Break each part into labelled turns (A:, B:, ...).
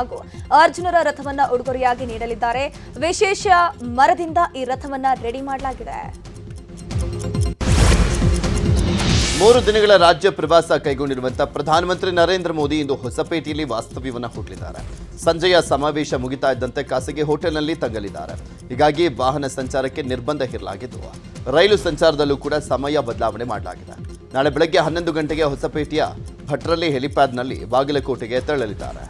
A: ಹಾಗೂ ಅರ್ಜುನರ ರಥವನ್ನ ಉಡುಗೊರೆಯಾಗಿ ನೀಡಲಿದ್ದಾರೆ. ವಿಶೇಷ ಮರದಿಂದ ಈ ರಥವನ್ನ ರೆಡಿ ಮಾಡಲಾಗಿದೆ.
B: ಮೂರು ದಿನಗಳ ರಾಜ್ಯ ಪ್ರವಾಸ ಕೈಗೊಂಡಿರುವಂತಹ ಪ್ರಧಾನಮಂತ್ರಿ ನರೇಂದ್ರ ಮೋದಿ ಇಂದು ಹೊಸಪೇಟೆಯಲ್ಲಿ ವಾಸ್ತವ್ಯವನ್ನ ಹೂಡಲಿದ್ದಾರೆ. ಸಂಜೆಯ ಸಮಾವೇಶ ಮುಗಿತಾ ಇದ್ದಂತೆ ಖಾಸಗಿ ಹೋಟೆಲ್ನಲ್ಲಿ ತಂಗಲಿದ್ದಾರೆ. ಹೀಗಾಗಿ ವಾಹನ ಸಂಚಾರಕ್ಕೆ ನಿರ್ಬಂಧ ಹೇರಲಾಗಿದ್ದು, ರೈಲು ಸಂಚಾರದಲ್ಲೂ ಕೂಡ ಸಮಯ ಬದಲಾವಣೆ ಮಾಡಲಾಗಿದೆ. ನಾಳೆ ಬೆಳಗ್ಗೆ ಹನ್ನೊಂದು ಗಂಟೆಗೆ ಹೊಸಪೇಟೆಯ ಭಟ್ರಳ್ಳಿ ಹೆಲಿಪ್ಯಾಡ್ನಲ್ಲಿ ಬಾಗಲಕೋಟೆಗೆ ತೆರಳಲಿದ್ದಾರೆ.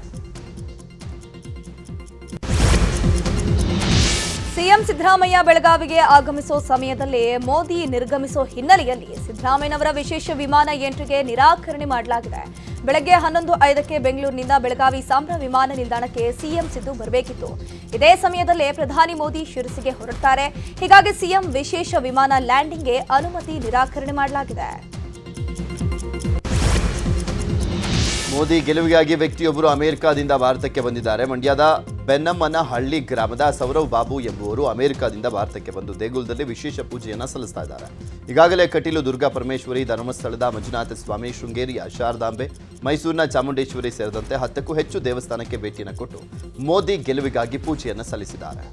A: ಸಿಎಂ ಸಿದ್ದರಾಮಯ್ಯ ಬೆಳಗಾವಿಗೆ ಆಗಮಿಸೋ ಸಮಯದಲ್ಲಿ ಮೋದಿ ನಿರ್ಗಮಿಸೋ ಹಿನ್ನೆಲೆಯಲ್ಲಿ ಸಿದ್ದರಾಮಯ್ಯನವರ ವಿಶೇಷ ವಿಮಾನ ಎಂಟ್ರಿಗೆ ನಿರಾಕರಣೆ ಮಾಡಲಾಗಿದೆ. ಬೆಳಗ್ಗೆ ಹನ್ನೊಂದು ಐದಕ್ಕೆ ಬೆಂಗಳೂರಿನಿಂದ ಬೆಳಗಾವಿ ಸಾಂಬ್ರ ವಿಮಾನ ನಿಲ್ದಾಣಕ್ಕೆ ಸಿಎಂ ಸಿದ್ದು ಬರಬೇಕಿತ್ತು. ಇದೇ ಸಮಯದಲ್ಲೇ ಪ್ರಧಾನಿ ಮೋದಿ ಶಿರಸಿಗೆ ಹೊರಡ್ತಾರೆ. ಹೀಗಾಗಿ ಸಿಎಂ ವಿಶೇಷ ವಿಮಾನ ಲ್ಯಾಂಡಿಂಗ್ಗೆ ಅನುಮತಿ ನಿರಾಕರಣೆ ಮಾಡಲಾಗಿದೆ.
B: ಮೋದಿ ಗೆಲುವಿಗಾಗಿ ವ್ಯಕ್ತಿಯೊಬ್ಬರು ಅಮೆರಿಕಾದಿಂದ ಭಾರತಕ್ಕೆ ಬಂದಿದ್ದಾರೆ. ಮಂಡ್ಯದ ಬೆನ್ನಮ್ಮನ ಹಳ್ಳಿ ಗ್ರಾಮದ ಸೌರವ್ ಬಾಬು ಎಂಬುವರು ಅಮೆರಿಕಾದಿಂದ ಭಾರತಕ್ಕೆ ಬಂದು ದೇಗುಲದಲ್ಲಿ ವಿಶೇಷ ಪೂಜೆಯನ್ನು ಸಲ್ಲಿಸ್ತಾ ಇದ್ದಾರೆ ಈಗಾಗಲೇ ಕಟೀಲು ದುರ್ಗಾ ಪರಮೇಶ್ವರಿ, ಧರ್ಮಸ್ಥಳದ ಮಂಜುನಾಥ ಸ್ವಾಮಿ, ಶೃಂಗೇರಿಯ ಶಾರದಾಂಬೆ, ಮೈಸೂರಿನ ಚಾಮುಂಡೇಶ್ವರಿ ಸೇರಿದಂತೆ ಹತ್ತಕ್ಕೂ ಹೆಚ್ಚು ದೇವಸ್ಥಾನಕ್ಕೆ ಭೇಟಿಯನ್ನು ಕೊಟ್ಟು ಮೋದಿ ಗೆಲುವಿಗಾಗಿ ಪೂಜೆಯನ್ನು ಸಲ್ಲಿಸಿದ್ದಾರೆ.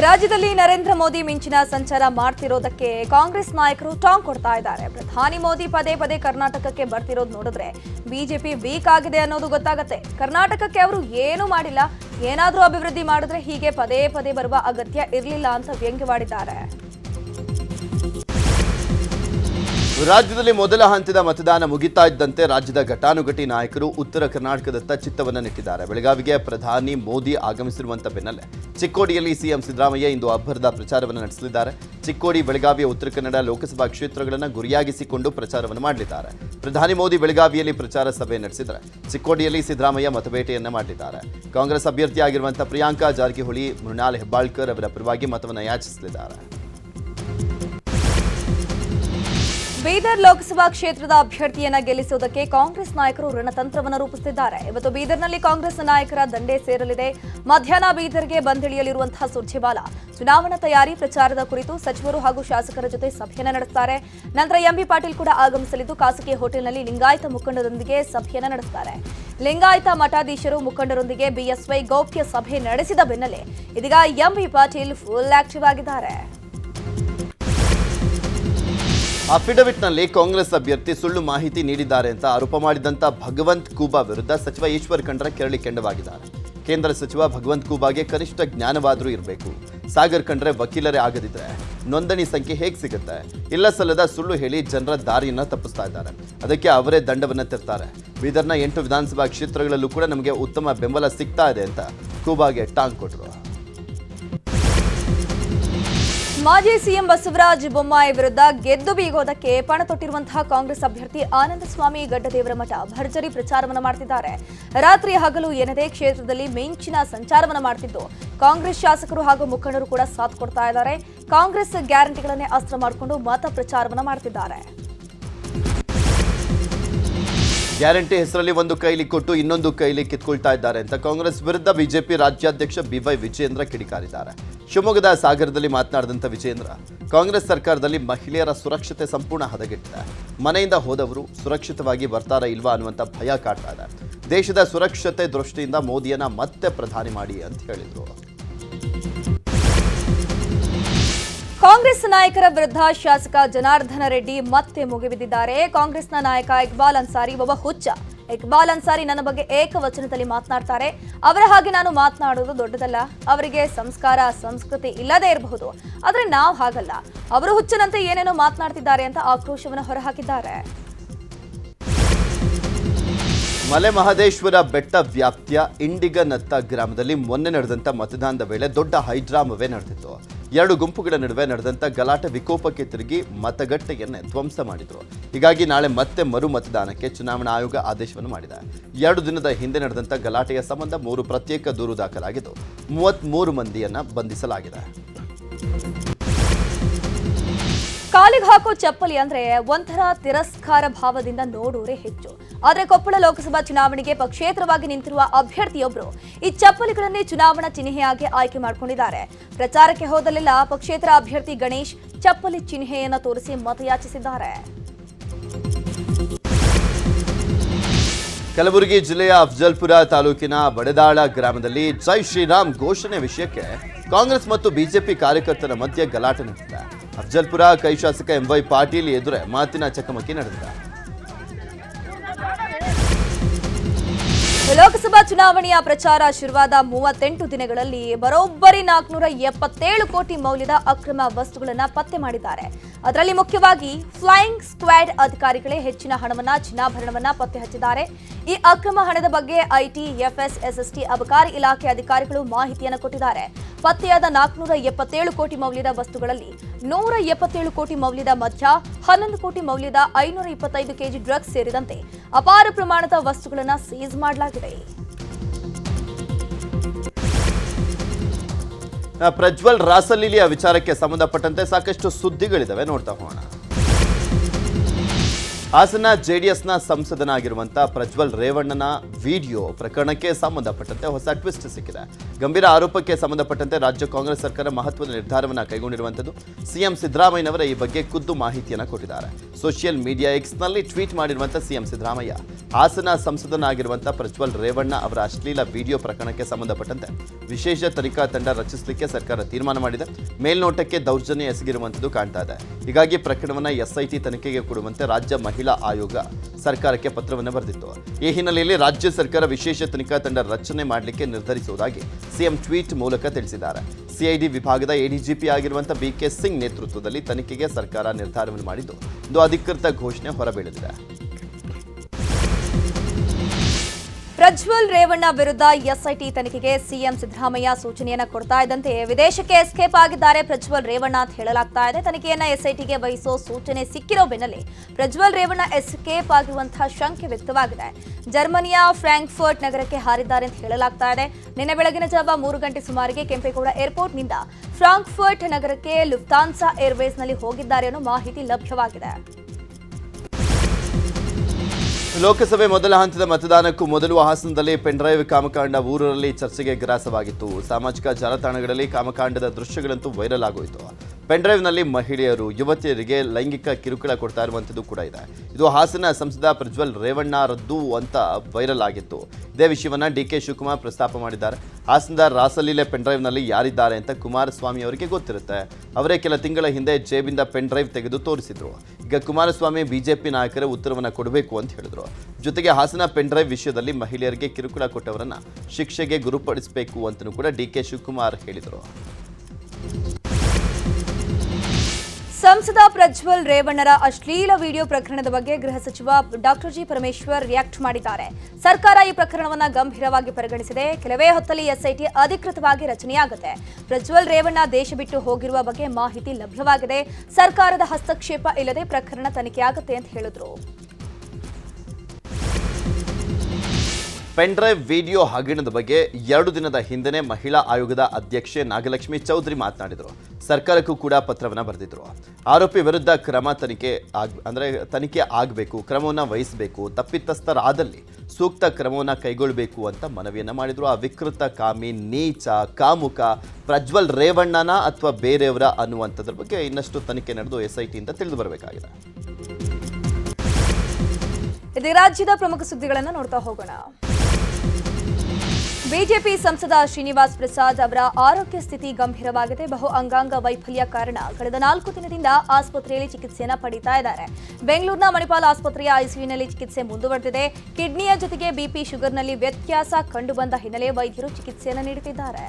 A: ರಾಜ್ಯದಲ್ಲಿ ನರೇಂದ್ರ ಮೋದಿ ಮಿಂಚಿನ ಸಂಚಾರ ಮಾಡ್ತಿರೋದಕ್ಕೆ ಕಾಂಗ್ರೆಸ್ ನಾಯಕರು ಟಾಂಗ್ ಕೊಡ್ತಾ ಇದ್ದಾರೆ. ಪ್ರಧಾನಿ ಮೋದಿ ಪದೇ ಪದೇ ಕರ್ನಾಟಕಕ್ಕೆ ಬರ್ತಿರೋದು ನೋಡಿದ್ರೆ ಬಿಜೆಪಿ ವೀಕ್ ಆಗಿದೆ ಅನ್ನೋದು ಗೊತ್ತಾಗತ್ತೆ. ಕರ್ನಾಟಕಕ್ಕೆ ಅವರು ಏನೂ ಮಾಡಿಲ್ಲ. ಏನಾದರೂ ಅಭಿವೃದ್ಧಿ ಮಾಡಿದ್ರೆ ಹೀಗೆ ಪದೇ ಪದೇ ಬರುವ ಅಗತ್ಯ ಇರಲಿಲ್ಲ ಅಂತ ವ್ಯಂಗ್ಯವಾಡಿದ್ದಾರೆ.
B: ರಾಜ್ಯದಲ್ಲಿ ಮೊದಲ ಹಂತದ ಮತದಾನ ಮುಗಿತಾ ಇದ್ದಂತೆ ರಾಜ್ಯದ ಘಟಾನುಘಟಿ ನಾಯಕರು ಉತ್ತರ ಕರ್ನಾಟಕದತ್ತ ಚಿತ್ತವನ್ನು ನೆಟ್ಟಿದ್ದಾರೆ. ಬೆಳಗಾವಿಗೆ ಪ್ರಧಾನಿ ಮೋದಿ ಆಗಮಿಸಿರುವಂತ ಬೆನ್ನಲ್ಲೇ ಚಿಕ್ಕೋಡಿಯಲ್ಲಿ ಸಿಎಂ ಸಿದ್ದರಾಮಯ್ಯ ಇಂದು ಅಬ್ಬರದ ಪ್ರಚಾರವನ್ನು ನಡೆಸಲಿದ್ದಾರೆ. ಚಿಕ್ಕೋಡಿ, ಬೆಳಗಾವಿಯ ಉತ್ತರ ಕನ್ನಡ ಲೋಕಸಭಾ ಕ್ಷೇತ್ರಗಳನ್ನು ಗುರಿಯಾಗಿಸಿಕೊಂಡು ಪ್ರಚಾರವನ್ನು ಮಾಡಲಿದ್ದಾರೆ. ಪ್ರಧಾನಿ ಮೋದಿ ಬೆಳಗಾವಿಯಲ್ಲಿ ಪ್ರಚಾರ ಸಭೆ ನಡೆಸಿದರೆ ಚಿಕ್ಕೋಡಿಯಲ್ಲಿ ಸಿದ್ದರಾಮಯ್ಯ ಮತಬೇಟೆಯನ್ನು ಮಾಡಲಿದ್ದಾರೆ. ಕಾಂಗ್ರೆಸ್ ಅಭ್ಯರ್ಥಿಯಾಗಿರುವಂತಹ ಪ್ರಿಯಾಂಕಾ ಜಾರಕಿಹೊಳಿ, ಮೃಣಾಲ್ ಹೆಬ್ಬಾಳ್ಕರ್ ಅವರ ಪರವಾಗಿ ಮತವನ್ನು ಯಾಚಿಸಲಿದ್ದಾರೆ.
A: ಬೀದರ್ ಲೋಕಸಭಾ ಕ್ಷೇತ್ರದ ಅಭ್ಯರ್ಥಿಯನ್ನ ಗೆಲ್ಲಿಸುವುದಕ್ಕೆ ಕಾಂಗ್ರೆಸ್ ನಾಯಕರು ರಣತಂತ್ರವನ್ನು ರೂಪಿಸುತ್ತಿದ್ದಾರೆ. ಇವತ್ತು ಬೀದರ್ನಲ್ಲಿ ಕಾಂಗ್ರೆಸ್ ನಾಯಕರ ದಂಡೆ ಸೇರಲಿದೆ. ಮಧ್ಯಾಹ್ನ ಬೀದರ್ಗೆ ಬಂದಿಳಿಯಲಿರುವಂತಹ ಸುರ್ಜೇವಾಲ ಚುನಾವಣಾ ತಯಾರಿ ಪ್ರಚಾರದ ಕುರಿತು ಸಚಿವರು ಹಾಗೂ ಶಾಸಕರ ಜೊತೆ ಸಭೆಯನ್ನ ನಡೆಸುತ್ತಾರೆ ನಂತರ ಎಂಬಿ ಪಾಟೀಲ್ ಕೂಡ ಆಗಮಿಸಲಿದ್ದು ಖಾಸಗಿ ಹೋಟೆಲ್ನಲ್ಲಿ ಲಿಂಗಾಯತ ಮುಖಂಡರೊಂದಿಗೆ ಸಭೆಯನ್ನ ನಡೆಸುತ್ತಾರೆ ಲಿಂಗಾಯತ ಮಠಾಧೀಶರು ಮುಖಂಡರೊಂದಿಗೆ ಬಿಎಸ್ವೈ ಗೌಪ್ಯ ಸಭೆ ನಡೆಸಿದ ಬೆನ್ನಲ್ಲೇ ಇದೀಗ ಎಂಬಿ ಪಾಟೀಲ್ ಫುಲ್ ಆಕ್ಟಿವ್ ಆಗಿದ್ದಾರೆ.
B: ಅಫಿಡವಿಟ್ನಲ್ಲಿ ಕಾಂಗ್ರೆಸ್ ಅಭ್ಯರ್ಥಿ ಸುಳ್ಳು ಮಾಹಿತಿ ನೀಡಿದ್ದಾರೆ ಅಂತ ಆರೋಪ ಮಾಡಿದಂತ ಭಗವಂತ್ ಕೂಬಾ ವಿರುದ್ಧ ಸಚಿವ ಈಶ್ವರ್ ಖಂಡ್ರೆ ಕೆರಳಿ ಕೆಂಡವಾಗಿದ್ದಾರೆ. ಕೇಂದ್ರ ಸಚಿವ ಭಗವಂತ್ ಕೂಬಾಗೆ ಕನಿಷ್ಠ ಜ್ಞಾನವಾದರೂ ಇರಬೇಕು. ಸಾಗರ್ ಖಂಡ್ರೆ ವಕೀಲರೇ ಆಗದಿದ್ರೆ ನೋಂದಣಿ ಸಂಖ್ಯೆ ಹೇಗೆ ಸಿಗುತ್ತೆ? ಇಲ್ಲ ಸಲ್ಲದ ಸುಳ್ಳು ಹೇಳಿ ಜನರ ದಾರಿಯನ್ನು ತಪ್ಪಿಸ್ತಾ ಇದ್ದಾರೆ. ಅದಕ್ಕೆ ಅವರೇ ದಂಡವನ್ನು ತೆರ್ತಾರೆ. ಬೀದರ್ನ ಎಂಟು ವಿಧಾನಸಭಾ ಕ್ಷೇತ್ರಗಳಲ್ಲೂ ಕೂಡ ನಮಗೆ ಉತ್ತಮ ಬೆಂಬಲ ಸಿಗ್ತಾ ಇದೆ ಅಂತ ಕೂಬಾಗೆ ಟಾಂಗ್ ಕೊಟ್ಟರು
A: ಮಾಜಿ ಸಿಎಂ ಬಸವರಾಜ ಬೊಮ್ಮಾಯಿ ವಿರುದ್ಧ ಗೆದ್ದು ಬೀಗೋದಕ್ಕೆ ಪಣ ತೊಟ್ಟಿರುವಂತಹ ಕಾಂಗ್ರೆಸ್ ಅಭ್ಯರ್ಥಿ ಆನಂದಸ್ವಾಮಿ ಗಡ್ಡದೇವರ ಮಠ ಭರ್ಜರಿ ಪ್ರಚಾರವನ್ನು ಮಾಡ್ತಿದ್ದಾರೆ. ರಾತ್ರಿ ಹಗಲು ಎನ್ನದೇ ಕ್ಷೇತ್ರದಲ್ಲಿ ಮಿಂಚಿನ ಸಂಚಾರವನ್ನು ಮಾಡುತ್ತಿದ್ದು ಕಾಂಗ್ರೆಸ್ ಶಾಸಕರು ಹಾಗೂ ಮುಖಂಡರು ಕೂಡ ಸಾಥ್ ಕೊಡ್ತಾ ಇದ್ದಾರೆ. ಕಾಂಗ್ರೆಸ್ ಗ್ಯಾರಂಟಿಗಳನ್ನೇ ಅಸ್ತ್ರ ಮಾಡಿಕೊಂಡು ಮತ ಪ್ರಚಾರವನ್ನು ಮಾಡ್ತಿದ್ದಾರೆ.
B: ಗ್ಯಾರಂಟಿ ಹೆಸರಲ್ಲಿ ಒಂದು ಕೈಲಿ ಕೊಟ್ಟು ಇನ್ನೊಂದು ಕೈಲಿ ಕಿತ್ಕೊಳ್ತಾ ಇದ್ದಾರೆ ಅಂತ ಕಾಂಗ್ರೆಸ್ ವಿರುದ್ಧ ಬಿಜೆಪಿ ರಾಜ್ಯಾಧ್ಯಕ್ಷ ಬಿವೈ ವಿಜೇಂದ್ರ ಕಿಡಿಕಾರಿದ್ದಾರೆ. ಶಿವಮೊಗ್ಗದ ಸಾಗರದಲ್ಲಿ ಮಾತನಾಡಿದಂಥ ವಿಜೇಂದ್ರ ಕಾಂಗ್ರೆಸ್ ಸರ್ಕಾರದಲ್ಲಿ ಮಹಿಳೆಯರ ಸುರಕ್ಷತೆ ಸಂಪೂರ್ಣ ಹದಗೆಟ್ಟಿದೆ. ಮನೆಯಿಂದ ಹೋದವರು ಸುರಕ್ಷಿತವಾಗಿ ಬರ್ತಾರಾ ಇಲ್ವಾ ಅನ್ನುವಂಥ ಭಯ ಕಾಡ್ತಾ ಇದೆ. ದೇಶದ ಸುರಕ್ಷತೆ ದೃಷ್ಟಿಯಿಂದ ಮೋದಿಯನ್ನ ಮತ್ತೆ ಪ್ರಧಾನಿ ಮಾಡಿ ಅಂತ ಹೇಳಿದರು.
A: ಕಾಂಗ್ರೆಸ್ ನಾಯಕರ ವಿರುದ್ಧ ಶಾಸಕ ಜನಾರ್ದನ ರೆಡ್ಡಿ ಮತ್ತೆ ಮುಗಿಬಿದ್ದಿದ್ದಾರೆ. ಕಾಂಗ್ರೆಸ್ನ ನಾಯಕ ಇಕ್ಬಾಲ್ ಅನ್ಸಾರಿ ಒಬ್ಬ ಹುಚ್ಚ. ಇಕ್ಬಾಲ್ ಅನ್ಸಾರಿ ನನ್ನ ಬಗ್ಗೆ ಏಕವಚನದಲ್ಲಿ ಮಾತನಾಡ್ತಾರೆ. ಅವರ ಹಾಗೆ ನಾನು ಮಾತನಾಡೋದು ದೊಡ್ಡದಲ್ಲ. ಅವರಿಗೆ ಸಂಸ್ಕಾರ, ಸಂಸ್ಕೃತಿ ಇಲ್ಲದೇ ಇರಬಹುದು. ಆದರೆ ನಾವು ಹಾಗಲ್ಲ. ಅವರು ಹುಚ್ಚನಂತೆ ಏನೇನೋ ಮಾತನಾಡ್ತಿದ್ದಾರೆ ಅಂತ ಆಕ್ರೋಶವನ್ನು ಹೊರಹಾಕಿದ್ದಾರೆ.
B: ಮಲೆ ಮಹದೇಶ್ವರ ಬೆಟ್ಟ ವ್ಯಾಪ್ತಿಯ ಇಂಡಿಗನತ್ತ ಗ್ರಾಮದಲ್ಲಿ ಮೊನ್ನೆ ನಡೆದಂಥ ಮತದಾನದ ವೇಳೆ ದೊಡ್ಡ ಹೈಡ್ರಾಮವೇ ನಡೆದಿತ್ತು. ಎರಡು ಗುಂಪುಗಳ ನಡುವೆ ನಡೆದಂಥ ಗಲಾಟೆ ವಿಕೋಪಕ್ಕೆ ತಿರುಗಿ ಮತಗಟ್ಟೆಯನ್ನೇ ಧ್ವಂಸ ಮಾಡಿದ್ರು. ಹೀಗಾಗಿ ನಾಳೆ ಮತ್ತೆ ಮರು ಮತದಾನಕ್ಕೆ ಚುನಾವಣಾ ಆಯೋಗ ಆದೇಶವನ್ನು ಮಾಡಿದೆ. ಎರಡು ದಿನದ ಹಿಂದೆ ನಡೆದಂಥ ಗಲಾಟೆಯ ಸಂಬಂಧ ಮೂರು ಪ್ರತ್ಯೇಕ ದೂರು ದಾಖಲಾಗಿದ್ದು ಮೂವತ್ತ್ಮೂರು ಮಂದಿಯನ್ನ ಬಂಧಿಸಲಾಗಿದೆ.
A: ಕಾಲಿಗೆ ಹಾಕೋ ಚಪ್ಪಲಿ ಅಂದ್ರೆ ಒಂಥರ ತಿರಸ್ಕಾರ ಭಾವದಿಂದ ನೋಡೋರೇ ಹೆಚ್ಚು. ಆದ್ರೆ ಕೊಪ್ಪಳ ಲೋಕಸಭಾ ಚುನಾವಣೆಗೆ ಪಕ್ಷೇತರವಾಗಿ ನಿಂತಿರುವ ಅಭ್ಯರ್ಥಿಯೊಬ್ಬರು ಈ ಚಪ್ಪಲಿಗಳನ್ನೇ ಚುನಾವಣಾ ಚಿಹ್ನೆಯಾಗಿ ಆಯ್ಕೆ ಮಾಡಿಕೊಂಡಿದ್ದಾರೆ. ಪ್ರಚಾರಕ್ಕೆ ಹೋದಲ್ಲೆಲ್ಲ ಪಕ್ಷೇತರ ಅಭ್ಯರ್ಥಿ ಗಣೇಶ್ ಚಪ್ಪಲಿ ಚಿಹ್ನೆಯನ್ನ ತೋರಿಸಿ ಮತಯಾಚಿಸಿದ್ದಾರೆ.
B: ಕಲಬುರಗಿ ಜಿಲ್ಲೆಯ ಅಫ್ಜಲ್ಪುರ ತಾಲೂಕಿನ ಬಡದಾಳ ಗ್ರಾಮದಲ್ಲಿ ಜೈ ಶ್ರೀರಾಮ್ ಘೋಷಣೆ ವಿಷಯಕ್ಕೆ ಕಾಂಗ್ರೆಸ್ ಮತ್ತು ಬಿಜೆಪಿ ಕಾರ್ಯಕರ್ತರ ಮಧ್ಯೆ ಗಲಾಟೆ ನಡೆದಿದೆ. ಅಫ್ಜಲ್ಪುರ ಕೈ ಶಾಸಕ ಎಂವೈ ಪಾಟೀಲ್ ಎದುರೇ ಮಾತಿನ ಚಕಮಕಿ ನಡೆದಿದೆ.
A: ಲೋಕಸಭಾ ಚುನಾವಣೆಯ ಪ್ರಚಾರ ಶುರುವಾದ ಮೂವತ್ತೆಂಟು ದಿನಗಳಲ್ಲಿ ಬರೋಬ್ಬರಿ ನಾಲ್ಕುನೂರ ಎಪ್ಪತ್ತೇಳು ಕೋಟಿ ಮೌಲ್ಯದ ಅಕ್ರಮ ವಸ್ತುಗಳನ್ನು ಪತ್ತೆ ಮಾಡಿದ್ದಾರೆ. ಅದರಲ್ಲಿ ಮುಖ್ಯವಾಗಿ ಫ್ಲೈಯಿಂಗ್ ಸ್ಕ್ವಾಡ್ ಅಧಿಕಾರಿಗಳೇ ಹೆಚ್ಚಿನ ಹಣವನ್ನ, ಚಿನ್ನಾಭರಣವನ್ನ ಪತ್ತೆ ಹಚ್ಚಿದ್ದಾರೆ. ಈ ಅಕ್ರಮ ಹಣದ ಬಗ್ಗೆ ಐಟಿ, ಎಫ್ಎಸ್, ಎಸ್ಎಸ್ಟಿ, ಅಬಕಾರಿ ಇಲಾಖೆ ಅಧಿಕಾರಿಗಳು ಮಾಹಿತಿಯನ್ನು ಕೊಟ್ಟಿದ್ದಾರೆ. ಪತ್ತೆಯಾದ ನಾಲ್ಕುನೂರ ಎಪ್ಪತ್ತೇಳು ಕೋಟಿ ಮೌಲ್ಯದ ವಸ್ತುಗಳಲ್ಲಿ ನೂರ ಎಪ್ಪತ್ತೇಳು ಕೋಟಿ ಮೌಲ್ಯದ ಮಧ್ಯ ಹನ್ನೊಂದು ಕೋಟಿ ಮೌಲ್ಯದ ಐನೂರ ಇಪ್ಪತ್ತೈದು ಕೆಜಿ ಡ್ರಗ್ಸ್ ಸೇರಿದಂತೆ ಅಪಾರ ಪ್ರಮಾಣದ ವಸ್ತುಗಳನ್ನು ಸೀಜ್ ಮಾಡಲಾಗಿದೆ.
B: ಪ್ರಜ್ವಲ್ ರಾಸಲೀಲಿಯ ವಿಚಾರಕ್ಕೆ ಸಂಬಂಧಪಟ್ಟಂತೆ ಸಾಕಷ್ಟು ಸುದ್ದಿಗಳಿದ್ದಾವೆ ನೋಡ್ತಾ ಹೋಗೋಣ. ಹಾಸನ ಜೆಡಿಎಸ್ನ ಸಂಸದನಾಗಿರುವಂಥ ಪ್ರಜ್ವಲ್ ರೇವಣ್ಣನ ವಿಡಿಯೋ ಪ್ರಕರಣಕ್ಕೆ ಸಂಬಂಧಪಟ್ಟಂತೆ ಹೊಸ ಟ್ವಿಸ್ಟ್ ಸಿಕ್ಕಿದೆ. ಗಂಭೀರ ಆರೋಪಕ್ಕೆ ಸಂಬಂಧಪಟ್ಟಂತೆ ರಾಜ್ಯ ಕಾಂಗ್ರೆಸ್ ಸರ್ಕಾರ ಮಹತ್ವದ ನಿರ್ಧಾರವನ್ನು ಕೈಗೊಂಡಿರುವಂಥದ್ದು ಸಿಎಂ ಸಿದ್ದರಾಮಯ್ಯನವರ ಈ ಬಗ್ಗೆ ಖುದ್ದು ಮಾಹಿತಿಯನ್ನು ಕೊಟ್ಟಿದ್ದಾರೆ. ಸೋಷಿಯಲ್ ಮೀಡಿಯಾ ಎಕ್ಸ್ನಲ್ಲಿ ಟ್ವೀಟ್ ಮಾಡಿರುವಂಥ ಸಿಎಂ ಸಿದ್ದರಾಮಯ್ಯ. ಹಾಸನ ಸಂಸದನಾಗಿರುವಂಥ ಪ್ರಜ್ವಲ್ ರೇವಣ್ಣ ಅವರ ಅಶ್ಲೀಲ ವಿಡಿಯೋ ಪ್ರಕರಣಕ್ಕೆ ಸಂಬಂಧಪಟ್ಟಂತೆ ವಿಶೇಷ ತನಿಖಾ ತಂಡ ರಚಿಸಲಿಕ್ಕೆ ಸರ್ಕಾರ ತೀರ್ಮಾನ ಮಾಡಿದೆ. ಮೇಲ್ನೋಟಕ್ಕೆ ದೌರ್ಜನ್ಯ ಎಸಗಿರುವಂಥದ್ದು ಕಾಣ್ತಾ ಇದೆ. ಹೀಗಾಗಿ ಪ್ರಕರಣವನ್ನು ಎಸ್ಐಟಿ ತನಿಖೆಗೆ ಕೊಡುವಂತೆ ರಾಜ್ಯ ಮಹಿಳಾ ಆಯೋಗ ಸರ್ಕಾರಕ್ಕೆ ಪತ್ರವನ್ನು ಬರೆದಿತ್ತು. ಈ ಹಿನ್ನೆಲೆಯಲ್ಲಿ ರಾಜ್ಯ ಸರ್ಕಾರ ವಿಶೇಷ ತನಿಖಾ ತಂಡ ರಚನೆ ಮಾಡಲಿಕ್ಕೆ ನಿರ್ಧರಿಸುವುದಾಗಿ ಸಿಎಂ ಟ್ವೀಟ್ ಮೂಲಕ ತಿಳಿಸಿದ್ದಾರೆ. ಸಿಐಡಿ ವಿಭಾಗದ ಎಡಿಜಿಪಿ ಆಗಿರುವಂತಹ ಬಿಕೆ ಸಿಂಗ್ ನೇತೃತ್ವದಲ್ಲಿ ತನಿಖೆಗೆ ಸರ್ಕಾರ ನಿರ್ಧಾರವನ್ನು ಮಾಡಿದ್ದು, ಇದು ಅಧಿಕೃತ ಘೋಷಣೆ ಹೊರಬೀಳಿದೆ
A: ಪ್ರಜ್ವಲ್ ರೇವಣ್ಣ ವಿರುದ್ಧ ಎಸ್ಐಟಿ ತನಿಖೆಗೆ ಸಿಎಂ ಸಿದ್ದರಾಮಯ್ಯ ಸೂಚನೆಯನ್ನ ಕೊಡ್ತಾ ಇದ್ದಂತೆ ವಿದೇಶಕ್ಕೆ ಎಸ್ಕೇಪ್ ಆಗಿದ್ದಾರೆ ಪ್ರಜ್ವಲ್ ರೇವಣ್ಣ ಅಂತ ಹೇಳಲಾಗ್ತಾ ಇದೆ. ತನಿಖೆಯನ್ನ ಎಸ್ಐಟಿಗೆ ವಹಿಸೋ ಸೂಚನೆ ಸಿಕ್ಕಿರೋ ಬೆನ್ನಲ್ಲೇ ಪ್ರಜ್ವಲ್ ರೇವಣ್ಣ ಎಸ್ಕೇಪ್ ಆಗಿರುವಂತಹ ಶಂಕೆ ವ್ಯಕ್ತವಾಗಿದೆ. ಜರ್ಮನಿಯ ಫ್ರಾಂಕ್ಫರ್ಟ್ ನಗರಕ್ಕೆ ಹಾರಿದ್ದಾರೆ ಅಂತ ಹೇಳಲಾಗ್ತಾ ಇದೆ. ನಿನ್ನೆ ಬೆಳಗಿನ ಜಾವ ಮೂರು ಗಂಟೆ ಸುಮಾರಿಗೆ ಕೆಂಪೇಗೌಡ ಏರ್ಪೋರ್ಟ್ನಿಂದ ಫ್ರಾಂಕ್ಫರ್ಟ್ ನಗರಕ್ಕೆ ಲುಫ್ತಾನ್ಸಾ ಏರ್ವೇಸ್ನಲ್ಲಿ ಹೋಗಿದ್ದಾರೆ ಅನ್ನೋ ಮಾಹಿತಿ ಲಭ್ಯವಾಗಿದೆ.
B: ಲೋಕಸಭೆ ಮೊದಲ ಹಂತದ ಮತದಾನಕ್ಕೂ ಮೊದಲು ಹಾಸನದಲ್ಲಿ ಪೆನ್ಡ್ರೈವ್ ಕಾಮಕಾಂಡ ಊರಲ್ಲಿ ಚರ್ಚೆಗೆ ಗ್ರಾಸವಾಗಿತ್ತು. ಸಾಮಾಜಿಕ ಜಾಲತಾಣಗಳಲ್ಲಿ ಕಾಮಕಾಂಡದ ದೃಶ್ಯಗಳಂತೂ ವೈರಲ್ ಆಗೋಯಿತು. ಪೆನ್ಡ್ರೈವ್ನಲ್ಲಿ ಮಹಿಳೆಯರು, ಯುವತಿಯರಿಗೆ ಲೈಂಗಿಕ ಕಿರುಕುಳ ಕೊಡ್ತಾ ಇರುವಂಥದ್ದು ಕೂಡ ಇದೆ. ಇದು ಹಾಸನ ಸಂಸದ ಪ್ರಜ್ವಲ್ ರೇವಣ್ಣರದ್ದು ಅಂತ ವೈರಲ್ ಆಗಿತ್ತು. ಇದೇ ವಿಷಯವನ್ನು ಡಿ ಕೆ ಶಿವಕುಮಾರ್ ಪ್ರಸ್ತಾಪ ಮಾಡಿದ್ದಾರೆ. ಹಾಸನದ ರಾಸಲೀಲೆ ಪೆನ್ಡ್ರೈವ್ನಲ್ಲಿ ಯಾರಿದ್ದಾರೆ ಅಂತ ಕುಮಾರಸ್ವಾಮಿ ಅವರಿಗೆ ಗೊತ್ತಿರುತ್ತೆ. ಅವರೇ ಕೆಲ ತಿಂಗಳ ಹಿಂದೆ ಜೇಬಿಂದ ಪೆನ್ಡ್ರೈವ್ ತೆಗೆದು ತೋರಿಸಿದ್ರು. ಈಗ ಕುಮಾರಸ್ವಾಮಿ ಬಿಜೆಪಿ ನಾಯಕರ ಉತ್ತರವನ್ನು ಕೊಡಬೇಕು ಅಂತ ಹೇಳಿದರು. ಜೊತೆಗೆ ಹಾಸನ ಪೆನ್ಡ್ರೈವ್ ವಿಷಯದಲ್ಲಿ ಮಹಿಳೆಯರಿಗೆ ಕಿರುಕುಳ ಕೊಟ್ಟವರನ್ನು ಶಿಕ್ಷೆಗೆ ಗುರುಪಡಿಸಬೇಕು ಅಂತಲೂ ಕೂಡ ಡಿ ಕೆ ಶಿವಕುಮಾರ್ ಹೇಳಿದರು.
A: ಸಂಸದ ಪ್ರಜ್ವಲ್ ರೇವಣ್ಣರ ಅಶ್ಲೀಲ ವಿಡಿಯೋ ಪ್ರಕರಣದ ಬಗ್ಗೆ ಗೃಹ ಸಚಿವ ಡಾಕ್ಟರ್ ಜಿ ಪರಮೇಶ್ವರ್ ರಿಯಾಕ್ಟ್ ಮಾಡಿದ್ದಾರೆ. ಸರ್ಕಾರ ಈ ಪ್ರಕರಣವನ್ನು ಗಂಭೀರವಾಗಿ ಪರಿಗಣಿಸಿದೆ. ಕೆಲವೇ ಹೊತ್ತಲ್ಲಿ ಎಸ್ಐಟಿ ಅಧಿಕೃತವಾಗಿ ರಚನೆಯಾಗುತ್ತೆ. ಪ್ರಜ್ವಲ್ ರೇವಣ್ಣ ದೇಶ ಬಿಟ್ಟು ಹೋಗಿರುವ ಬಗ್ಗೆ ಮಾಹಿತಿ ಲಭ್ಯವಾಗಿದೆ. ಸರ್ಕಾರದ ಹಸ್ತಕ್ಷೇಪ ಇಲ್ಲದೆ ಪ್ರಕರಣ ತನಿಖೆಯಾಗುತ್ತೆ ಅಂತ ಹೇಳಿದ್ರು.
B: ಪೆನ್ಡ್ರೈವ್ ವಿಡಿಯೋ ಹಗರಣದ ಬಗ್ಗೆ ಎರಡು ದಿನದ ಹಿಂದೆ ಮಹಿಳಾ ಆಯೋಗದ ಅಧ್ಯಕ್ಷೆ ನಾಗಲಕ್ಷ್ಮಿ ಚೌಧರಿ ಮಾತನಾಡಿದರು. ಸರ್ಕಾರಕ್ಕೂ ಕೂಡ ಪತ್ರವನ್ನು ಬರೆದಿದ್ರು. ಆರೋಪಿ ವಿರುದ್ಧ ಕ್ರಮ ತನಿಖೆ ಆಗ್, ಅಂದರೆ ತನಿಖೆ ಆಗಬೇಕು, ಕ್ರಮವನ್ನು ವಹಿಸಬೇಕು, ತಪ್ಪಿತಸ್ಥರಾದಲ್ಲಿ ಸೂಕ್ತ ಕ್ರಮವನ್ನು ಕೈಗೊಳ್ಳಬೇಕು ಅಂತ ಮನವಿಯನ್ನು ಮಾಡಿದರು. ಆ ವಿಕೃತ ಕಾಮಿ, ನೀಚ, ಕಾಮುಕ, ಪ್ರಜ್ವಲ್ ರೇವಣ್ಣನ ಅಥವಾ ಬೇರೆಯವರ ಅನ್ನುವಂಥದ್ರ ಬಗ್ಗೆ ಇನ್ನಷ್ಟು ತನಿಖೆ ನಡೆದು ಎಸ್ ಐ ಟಿ ಅಂತ ತಿಳಿದು ಬರಬೇಕಾಗಿದೆ.
A: ಇದೇ ರಾಜ್ಯದ ಪ್ರಮುಖ ಸುದ್ದಿಗಳನ್ನು ನೋಡ್ತಾ ಹೋಗೋಣ. ಬಿಜೆಪಿ ಸಂಸದ ಶ್ರೀನಿವಾಸ್ ಪ್ರಸಾದ್ ಅವರ ಆರೋಗ್ಯ ಸ್ಥಿತಿ ಗಂಭೀರವಾಗಿದೆ. ಬಹು ಅಂಗಾಂಗ ವೈಫಲ್ಯ ಕಾರಣ ಕಳೆದ ನಾಲ್ಕು ದಿನದಿಂದ ಆಸ್ಪತ್ರೆಯಲ್ಲಿ ಚಿಕಿತ್ಸೆಯನ್ನು ಪಡಿತಾ ಇದ್ದಾರೆ. ಬೆಂಗಳೂರಿನ ಮಣಿಪಾಲ್ ಆಸ್ಪತ್ರೆಯ ಐಸಿಯುನಲ್ಲಿ ಚಿಕಿತ್ಸೆ ಮುಂದುವರೆದಿದೆ. ಕಿಡ್ನಿಯ ಜೊತೆಗೆ ಬಿಪಿ ಶುಗರ್ನಲ್ಲಿ ವ್ಯತ್ಯಾಸ ಕಂಡುಬಂದ ಹಿನ್ನೆಲೆ ವೈದ್ಯರು ಚಿಕಿತ್ಸೆಯನ್ನು ನೀಡುತ್ತಿದ್ದಾರೆ.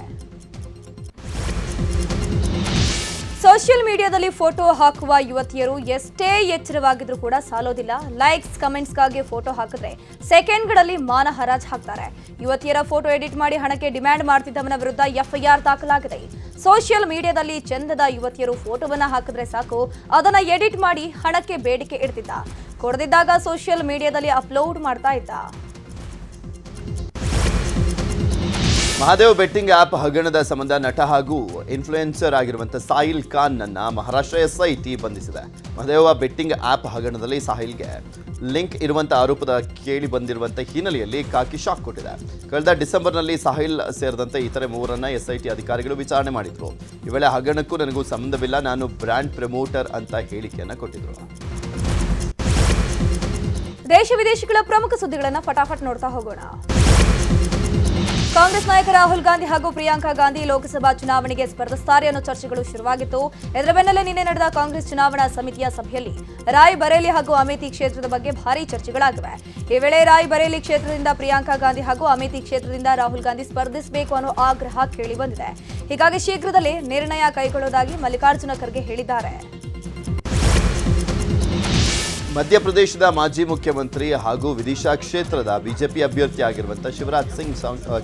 A: ಸೋಷಿಯಲ್ ಮೀಡಿಯಾದಲ್ಲಿ ಫೋಟೋ ಹಾಕುವ ಯುವತಿಯರು ಎಷ್ಟೇ ಎಚ್ಚರವಾಗಿದ್ರೂ ಕೂಡ ಸಾಲೋದಿಲ್ಲ. ಲೈಕ್ಸ್ ಕಮೆಂಟ್ಸ್ಗಾಗಿ ಫೋಟೋ ಹಾಕಿದ್ರೆ ಸೆಕೆಂಡ್ಗಳಲ್ಲಿ ಮಾನ ಹರಾಜ್ ಹಾಕ್ತಾರೆ ಯುವತಿಯರ ಫೋಟೋ ಎಡಿಟ್ ಮಾಡಿ ಹಣಕ್ಕೆ ಡಿಮ್ಯಾಂಡ್ ಮಾಡ್ತಿದ್ದವನ ವಿರುದ್ಧ ಎಫ್ಐಆರ್ ದಾಖಲಾಗಿದೆ. ಸೋಷಿಯಲ್ ಮೀಡಿಯಾದಲ್ಲಿ ಚಂದದ ಯುವತಿಯರು ಫೋಟೋವನ್ನ ಹಾಕಿದ್ರೆ ಸಾಕು, ಅದನ್ನ ಎಡಿಟ್ ಮಾಡಿ ಹಣಕ್ಕೆ ಬೇಡಿಕೆ ಇಡ್ತಿದ್ದ. ಕೊಡದಿದ್ದಾಗ ಸೋಷಿಯಲ್ ಮೀಡಿಯಾದಲ್ಲಿ ಅಪ್ಲೋಡ್ ಮಾಡ್ತಾ ಇದ್ದ.
B: ಮಹಾದೇವ್ ಬೆಟ್ಟಿಂಗ್ ಆಪ್ ಹಗರಣದ ಸಂಬಂಧ ನಟ ಹಾಗೂ ಇನ್ಫ್ಲೂಯೆನ್ಸರ್ ಆಗಿರುವಂಥ ಸಾಹಿಲ್ ಖಾನ್ ನನ್ನ ಮಹಾರಾಷ್ಟ್ರ ಎಸ್ಐಟಿ ಬಂಧಿಸಿದೆ. ಮಹದೇವ ಬೆಟ್ಟಿಂಗ್ ಆಪ್ ಹಗರಣದಲ್ಲಿ ಸಾಹಿಲ್ಗೆ ಲಿಂಕ್ ಇರುವಂಥ ಆರೋಪದ ಕೇಳಿ ಬಂದಿರುವಂಥ ಹಿನ್ನೆಲೆಯಲ್ಲಿ ಕಾಕಿ ಶಾಕ್ ಕೊಟ್ಟಿದೆ. ಕಳೆದ ಡಿಸೆಂಬರ್ನಲ್ಲಿ ಸಾಹಿಲ್ ಸೇರಿದಂತೆ ಇತರೆ ಮೂವರನ್ನ ಎಸ್ಐಟಿ ಅಧಿಕಾರಿಗಳು ವಿಚಾರಣೆ ಮಾಡಿದ್ರು. ಈ ವೇಳೆ ಹಗರಣಕ್ಕೂ ನನಗೂ ಸಂಬಂಧವಿಲ್ಲ, ನಾನು ಬ್ರ್ಯಾಂಡ್ ಪ್ರಮೋಟರ್ ಅಂತ ಹೇಳಿಕೆಯನ್ನು ಕೊಟ್ಟಿದ್ರು.
A: ದೇಶ ವಿದೇಶಗಳ ಪ್ರಮುಖ ಸುದ್ದಿಗಳನ್ನು ಫಟಾಫಟ್ ನೋಡ್ತಾ ಹೋಗೋಣ. ಕಾಂಗ್ರೆಸ್ ನಾಯಕ ರಾಹುಲ್ ಗಾಂಧಿ ಹಾಗೂ ಪ್ರಿಯಾಂಕಾ ಗಾಂಧಿ ಲೋಕಸಭಾ ಚುನಾವಣೆಗೆ ಸ್ಪರ್ಧಿಸುತ್ತಾರೆ ಅನ್ನೋ ಚರ್ಚೆಗಳು ಶುರುವಾಗಿತ್ತು. ಇದರ ಬೆನ್ನಲ್ಲೇ ನಿನ್ನೆ ನಡೆದ ಕಾಂಗ್ರೆಸ್ ಚುನಾವಣಾ ಸಮಿತಿಯ ಸಭೆಯಲ್ಲಿ ರಾಯ್ ಬರೇಲಿ ಹಾಗೂ ಅಮೇಥಿ ಕ್ಷೇತ್ರದ ಬಗ್ಗೆ ಭಾರೀ ಚರ್ಚೆಗಳಾಗಿವೆ. ಈ ವೇಳೆ ರಾಯ್ ಬರೇಲಿ ಕ್ಷೇತ್ರದಿಂದ ಪ್ರಿಯಾಂಕಾ ಗಾಂಧಿ ಹಾಗೂ ಅಮೇಥಿ ಕ್ಷೇತ್ರದಿಂದ ರಾಹುಲ್ ಗಾಂಧಿ ಸ್ಪರ್ಧಿಸಬೇಕು ಅನ್ನೋ ಆಗ್ರಹ ಕೇಳಿ ಬಂದಿದೆ. ಹೀಗಾಗಿ ಶೀಘ್ರದಲ್ಲೇ ನಿರ್ಣಯ ಕೈಗೊಳ್ಳುವುದಾಗಿ ಮಲ್ಲಿಕಾರ್ಜುನ ಖರ್ಗೆ ಹೇಳಿದ್ದಾರೆ.
B: ಮಧ್ಯಪ್ರದೇಶದ ಮಾಜಿ ಮುಖ್ಯಮಂತ್ರಿ ಹಾಗೂ ವಿದಿಶಾ ಕ್ಷೇತ್ರದ ಬಿಜೆಪಿ ಅಭ್ಯರ್ಥಿ ಆಗಿರುವಂಥ ಶಿವರಾಜ್ ಸಿಂಗ್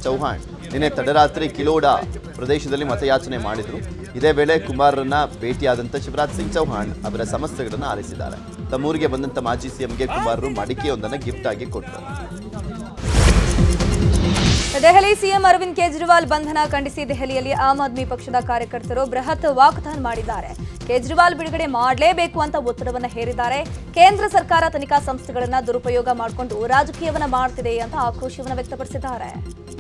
B: ಚೌಹಾಣ್ ನಿನ್ನೆ ತಡರಾತ್ರಿ ಕಿಲೋಡಾ ಪ್ರದೇಶದಲ್ಲಿ ಮತಯಾಚನೆ ಮಾಡಿದರು. ಇದೇ ವೇಳೆ ಕುಮಾರರನ್ನ ಭೇಟಿಯಾದಂಥ ಶಿವರಾಜ್ ಸಿಂಗ್ ಚೌಹಾಣ್ ಅವರ ಸಮಸ್ಯೆಗಳನ್ನು ಆಲಿಸಿದ್ದಾರೆ ತಮ್ಮೂರಿಗೆ ಬಂದಂಥ ಮಾಜಿ ಸಿಎಂಗೆ ಕುಮಾರರು ಮಡಿಕೆಯೊಂದನ್ನು ಗಿಫ್ಟ್ ಆಗಿ ಕೊಟ್ಟರು.
A: ದೆಹಲಿ ಸಿಎಂ ಅರವಿಂದ್ ಕೇಜ್ರಿವಾಲ್ ಬಂಧನ ಖಂಡಿಸಿ ದೆಹಲಿಯಲ್ಲಿ ಆಮ್ ಆದ್ಮಿ ಪಕ್ಷದ ಕಾರ್ಯಕರ್ತರು ಬೃಹತ್ ವಾಕ್ಥಾನ್ ಮಾಡಿದ್ದಾರೆ. ಕೇಜ್ರಿವಾಲ್ ಬಿಡುಗಡೆ ಮಾಡಲೇಬೇಕು ಅಂತ ಒತ್ತಡವನ್ನು ಹೇರಿದ್ದಾರೆ. ಕೇಂದ್ರ ಸರ್ಕಾರ ತನಿಖಾ ಸಂಸ್ಥೆಗಳನ್ನ ದುರುಪಯೋಗ ಮಾಡಿಕೊಂಡು ರಾಜಕೀಯವನ್ನ ಮಾಡ್ತಿದೆ ಅಂತ ಆಕ್ರೋಶವನ್ನು ವ್ಯಕ್ತಪಡಿಸಿದ್ದಾರೆ.